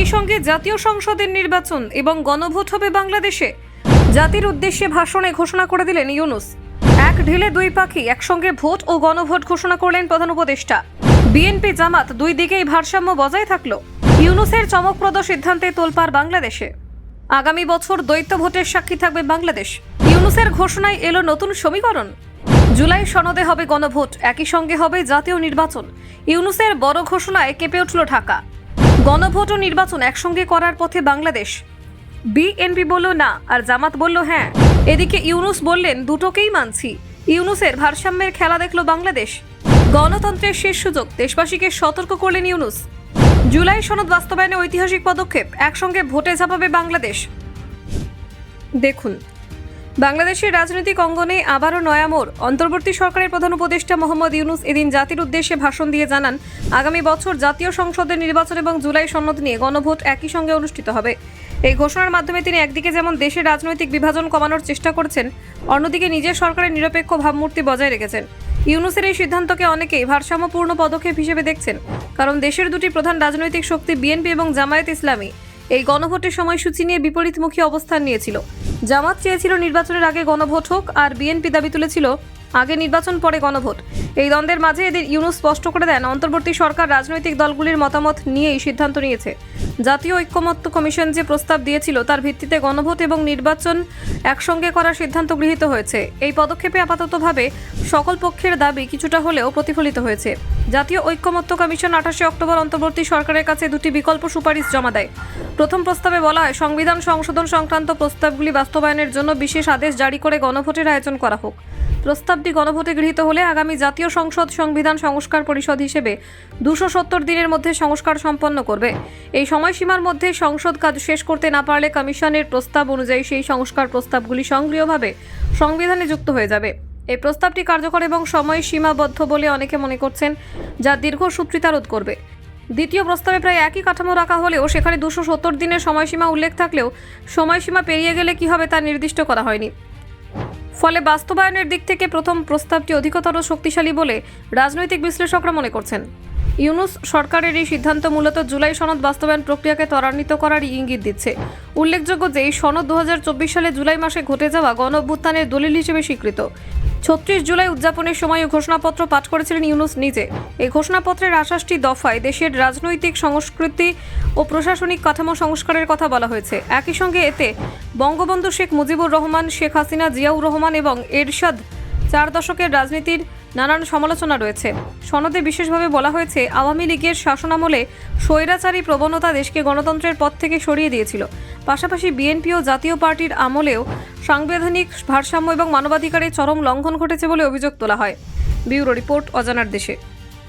একই সঙ্গে জাতীয় সংসদের নির্বাচন এবং গণভোট হবে বাংলাদেশে। জাতির উদ্দেশ্যে ভাষণে ঘোষণা করে দিলেন ইউনুস। এক ঢিলে দুই পাখি একসঙ্গে ভোট ও গণভোট ঘোষণা করলেন প্রধান উপদেষ্টা। বিএনপি জামাত দুই দিকেই ভারসাম্য বজায় থাকল। ইউনুসের চমকপ্রদ সিদ্ধান্তে তোলপাড় বাংলাদেশে। আগামী বছর দ্বৈত ভোটের সাক্ষী থাকবে বাংলাদেশ। ইউনুসের ঘোষণায় এলো নতুন সমীকরণ। জুলাই সনদে হবে গণভোট, একই সঙ্গে হবে জাতীয় নির্বাচন। ইউনুসের বড় ঘোষণায় কেঁপে উঠল ঢাকা। গণভোট ও নির্বাচন একসঙ্গে করার পথে বাংলাদেশ। বিএনপি বলল, না। আর জামাত বলল হ্যাঁ। এদিকে ইউনুস বললেন, দুটোকেই মানছি। ইউনুসের ভারসাম্যের খেলা দেখল বাংলাদেশ। গণতন্ত্রের শেষ সুযোগ, দেশবাসীকে সতর্ক করলেন ইউনুস। জুলাই সনদ বাস্তবায়নে ঐতিহাসিক পদক্ষেপ, একসঙ্গে ভোটে ঝাঁপাবে বাংলাদেশ। দেখুন বাংলাদেশের রাজনৈতিক অঙ্গনে আবারও নয়ামোড় অন্তর্বর্তী সরকারের প্রধান উপদেষ্টা মোহাম্মদ ইউনুস এদিন জাতির উদ্দেশ্যে ভাষণ দিয়ে জানান, আগামী বছর জাতীয় সংসদের নির্বাচন এবং জুলাই সনদ নিয়ে গণভোট একই সঙ্গে অনুষ্ঠিত হবে। এই ঘোষণার মাধ্যমে তিনি একদিকে যেমন দেশের রাজনৈতিক বিভাজন কমানোর চেষ্টা করছেন, অন্যদিকে নিজের সরকারের নিরপেক্ষ ভাবমূর্তি বজায় রেখেছেন। ইউনুসের এই সিদ্ধান্তকে অনেকেই ভারসাম্যপূর্ণ পদক্ষেপ হিসেবে দেখছেন, কারণ দেশের দুটি প্রধান রাজনৈতিক শক্তি বিএনপি এবং জামায়াত ইসলামী। এই গণভোটের সময়সূচি নিয়ে বিপরীতমুখী অবস্থান নিয়েছিল। জামাত চেয়েছিল নির্বাচনের আগে গণভোট হোক আর বিএনপি দাবি তুলেছিল আগে নির্বাচন পরে গণভোট। এই দ্বন্দ্বের মাঝে এদের ইউনুস স্পষ্ট করে দেন, অন্তর্বর্তী সরকার রাজনৈতিক দলগুলির মতামত নিয়েই সিদ্ধান্ত নিয়েছে। জাতীয় ঐক্যমত্য কমিশন যে প্রস্তাব দিয়েছিল তার ভিত্তিতে গণভোট এবং নির্বাচন একসঙ্গে করার সিদ্ধান্ত গৃহীত হয়েছে। এই পদক্ষেপে আপাততভাবে সকল পক্ষের দাবি কিছুটা হলেও প্রতিফলিত হয়েছে। জাতীয় ঐক্যমত্য কমিশন আঠাশে অক্টোবর অন্তর্বর্তী সরকারের কাছে দুটি বিকল্প সুপারিশ জমা দেয়। প্রথম প্রস্তাবে বলা হয়, সংবিধান সংশোধন সংক্রান্ত প্রস্তাবগুলি বাস্তবায়নের জন্য বিশেষ আদেশ জারি করে গণভোটের আয়োজন করা হোক। প্রস্তাবটি গণভোটে গৃহীত হলে আগামী জাতীয় সংসদ সংবিধান সংস্কার পরিষদ হিসেবে দুশো সত্তর দিনের মধ্যে সংস্কার সম্পন্ন করবে। এই সময়সীমার মধ্যে সংসদ কাজ শেষ করতে না পারলে কমিশনের প্রস্তাব অনুযায়ী সেই সংস্কার প্রস্তাবগুলি সক্রিয়ভাবে সংবিধানে যুক্ত হয়ে যাবে। এই প্রস্তাবটি কার্যকর এবং সময় সীমাবদ্ধ বলে অনেকে মনে করছেন, যা দীর্ঘসূত্রিতা রোধ করবে। দ্বিতীয় প্রস্তাবে প্রায় একই কাঠামো রাখা হলেও সেখানে দুশো সত্তর দিনের সময়সীমা উল্লেখ থাকলেও সময়সীমা পেরিয়ে গেলে কি হবে তা নির্দিষ্ট করা হয়নি? ফলে বাস্তবায়নের দিক থেকে প্রথম প্রস্তাবটি অধিকতর শক্তিশালী বলে রাজনৈতিক বিশ্লেষকরা মনে করছেন। ইউনুস সরকারের এই সিদ্ধান্ত মূলত জুলাই সনদ বাস্তবায়ন প্রক্রিয়াকে ত্বরান্বিত করার ইঙ্গিত দিচ্ছে। উল্লেখযোগ্য যে এই সনদ দু হাজার চব্বিশ সালে জুলাই মাসে ঘটে যাওয়া গণ অভ্যুত্থানের দলিল হিসেবে স্বীকৃত। ছত্রিশ জুলাই উদযাপনের সময় ঘোষণাপত্র পাঠ করেছিলেন ইউনুস নিজে। এই ঘোষণাপত্রের আশ্বাসটি দফায় দেশের রাজনৈতিক সংস্কৃতি ও প্রশাসনিক কাঠামো সংস্কারের কথা বলা হয়েছে। একই সঙ্গে এতে বঙ্গবন্ধু শেখ মুজিবুর রহমান, শেখ হাসিনা, জিয়াউর রহমান এবং এরশাদ চার দশকের রাজনীতির নানান সমালোচনা রয়েছে। সনদে বিশেষভাবে বলা হয়েছে, আওয়ামী লীগের শাসনামলে স্বৈরাচারী প্রবণতা দেশকে গণতন্ত্রের পথ থেকে সরিয়ে দিয়েছিল। পাশাপাশি বিএনপি ও জাতীয় পার্টির আমলেও সাংবিধানিক ভারসাম্য এবং মানবাধিকারের চরম লঙ্ঘন ঘটেছে বলে অভিযোগ তোলা হয়। ব্যুরো রিপোর্ট অজানার দেশে।